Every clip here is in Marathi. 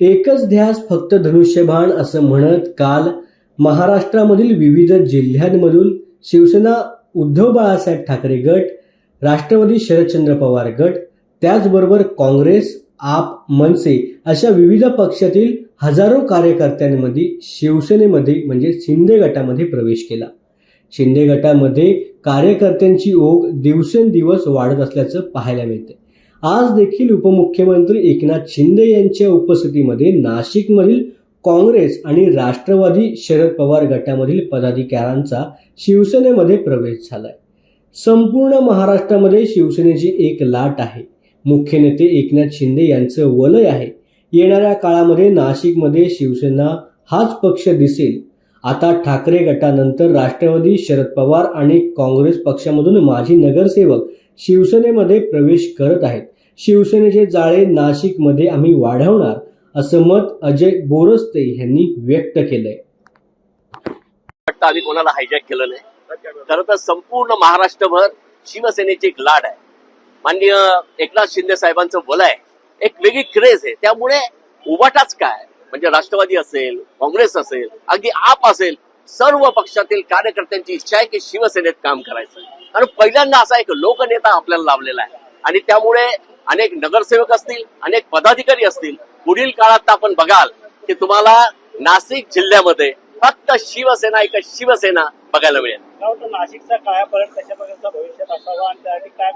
एकच ध्यास फक्त धनुष्यबाण असं म्हणत काल महाराष्ट्रामधील विविध जिल्ह्यांमधून शिवसेना उद्धव बाळासाहेब ठाकरे गट राष्ट्रवादी शरदचंद्र पवार गट त्याचबरोबर काँग्रेस आप मनसे अशा विविध पक्षातील हजारो कार्यकर्त्यांमध्ये शिवसेनेमध्ये म्हणजे शिंदे गटामध्ये प्रवेश केला. शिंदे गटामध्ये कार्यकर्त्यांची ओघ दिवसेंदिवस वाढत असल्याचं पाहायला मिळते आज देखील उपमुख्यमंत्री एकनाथ शिंदे यांच्या उपस्थितीमध्ये नाशिकमधील काँग्रेस आणि राष्ट्रवादी शरद पवार गटामधील पदाधिकाऱ्यांचा शिवसेनेमध्ये प्रवेश झालाय. संपूर्ण महाराष्ट्रामध्ये शिवसेनेची एक लाट आहे. मुख्य नेते एकनाथ शिंदे यांचं वलय आहे. येणाऱ्या काळामध्ये नाशिकमध्ये शिवसेना हाच पक्ष दिसेल. आता ठाकरे गटानंतर राष्ट्रवादी शरद पवार आणि काँग्रेस पक्षामधून माजी नगरसेवक शिवसेनेमध्ये प्रवेश करत आहेत. शिवसेनेचे जाळे नाशिकमध्ये आम्ही वाढवणार असं मत अजय बोरस्ते यांनी व्यक्त केलंय. वाटतं आम्ही कोणाला हायजॅक केलं नाही. खरं तर संपूर्ण महाराष्ट्रभर शिवसेनेची एक लाड आहे. माननीय एकनाथ शिंदे साहेबांचं बोल आहे. एक वेगळी क्रेज आहे. त्यामुळे उभाटाच काय? म्हणजे राष्ट्रवादी असेल काँग्रेस असेल अगदी आप असेल सर्व पक्षातील कार्यकर्त्यांची इच्छा आहे की शिवसेनेत काम करायचं. कारण पहिल्यांदा असा एक लोकनेता आपल्याला लाभलेला आहे. आणि त्यामुळे अनेक नगरसेवक असतील अनेक पदाधिकारी असतील पुढील काळात आपण बघाल की तुम्हाला नाशिक जिल्ह्यामध्ये फक्त शिवसेना एक शिवसेना बघायला मिळेल. नाशिकचा भविष्यात असावा आणि त्यासाठी काय?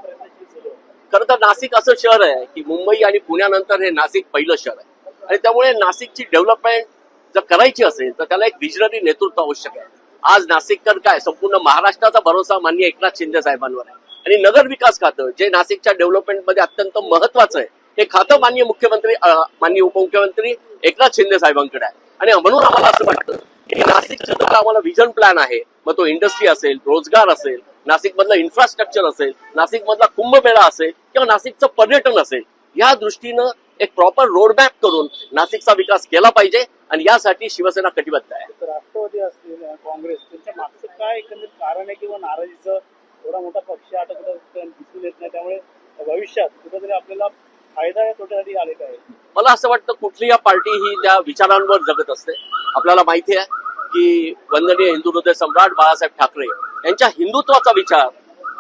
खरं तर नाशिक असं शहर आहे की मुंबई आणि पुण्यानंतर हे नाशिक पहिलं शहर आहे. आणि त्यामुळे नाशिकची डेव्हलपमेंट जर करायची असेल तर त्याला एक विजनरी नेतृत्व आवश्यक आहे. आज नाशिककर काय संपूर्ण महाराष्ट्राचा भरोसा माननीय एकनाथ शिंदे साहेबांवर आहे. आणि नगर विकास खातं जे नाशिकच्या डेव्हलपमेंटमध्ये अत्यंत महत्वाचं आहे हे खातं माननीय मुख्यमंत्री माननीय उपमुख्यमंत्री एकनाथ शिंदे साहेबांकडे आहे. आणि म्हणून आम्हाला असं वाटतं की नाशिक आम्हाला विजन प्लॅन आहे मग तो इंडस्ट्री असेल रोजगार असेल नाशिक मधलं इन्फ्रास्ट्रक्चर असेल नाशिक मधला कुंभमेळा असेल किंवा नाशिकचं पर्यटन असेल या दृष्टीनं एक प्रॉपर रोडमॅप करून नाशिकचा विकास केला पाहिजे आणि यासाठी शिवसेना कटिबद्ध आहे. राष्ट्रवादी असतील काँग्रेस त्यांच्या मागचं काय एकंदरीत कारण आहे किंवा नाराजीचं मोठा पक्ष आता कुठं दिसून येत नाही. त्यामुळे भविष्यात कुठेतरी आपल्याला फायदा या तोट्यासाठी आलेला आहे. मला असं वाटतं कुठली या पार्टी ही त्या विचारांवर जगत असते. आपल्याला माहिती आहे की वंदनीय हिंदू हृदय सम्राट बाळासाहेब ठाकरे यांच्या हिंदुत्वाचा विचार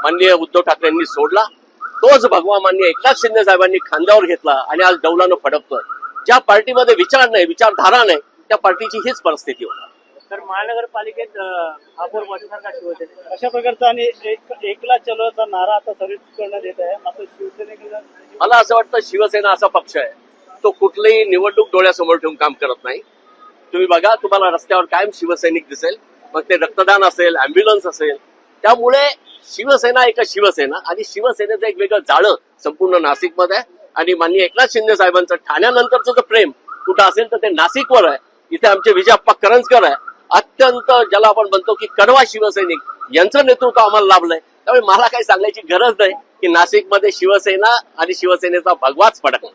माननीय उद्धव ठाकरेंनी सोडला. तोच भगवा मान्य एकनाथ शिंदे साहेबांनी खांद्यावर घेतला आणि आज डौलानं फडकतोय. ज्या पार्टीमध्ये विचार नाही विचारधारा नाही त्या पार्टीची हीच परिस्थिती होती तर महानगरपालिकेत महापौर पदासारखा शिवसेना अशा प्रकारचा आणि एक एकला चलोचा नारा आता सर्विस करण्यात येत आहे. मात्र शिवसेनेकडे मला असं वाटतं शिवसेना असा पक्ष आहे. तो कुठलीही निवडणूक डोळ्यासमोर ठेवून काम करत नाही. तुम्ही बघा तुम्हाला रस्त्यावर कायम शिवसैनिक दिसेल. मग ते रक्तदान असेल अँब्युलन्स असेल. त्यामुळे शिवसेना एक शिवसेना आणि शिवसेनेचं एक वेगळं जाळं संपूर्ण नाशिकमध्ये आहे. आणि माननीय एकनाथ शिंदे साहेबांचं ठाण्यानंतरचं जर प्रेम कुठं असेल तर ते नाशिकवर आहे. इथे आमचे विजय अप्पा करंजकर आहे. अत्यंत ज्याला आपण म्हणतो की कडवा शिवसैनिक यांचं नेतृत्व आम्हाला लाभलंय. त्यामुळे मला काही सांगायची गरज नाही की नाशिकमध्ये शिवसेना आणि शिवसेनेचा भगवाच फडकला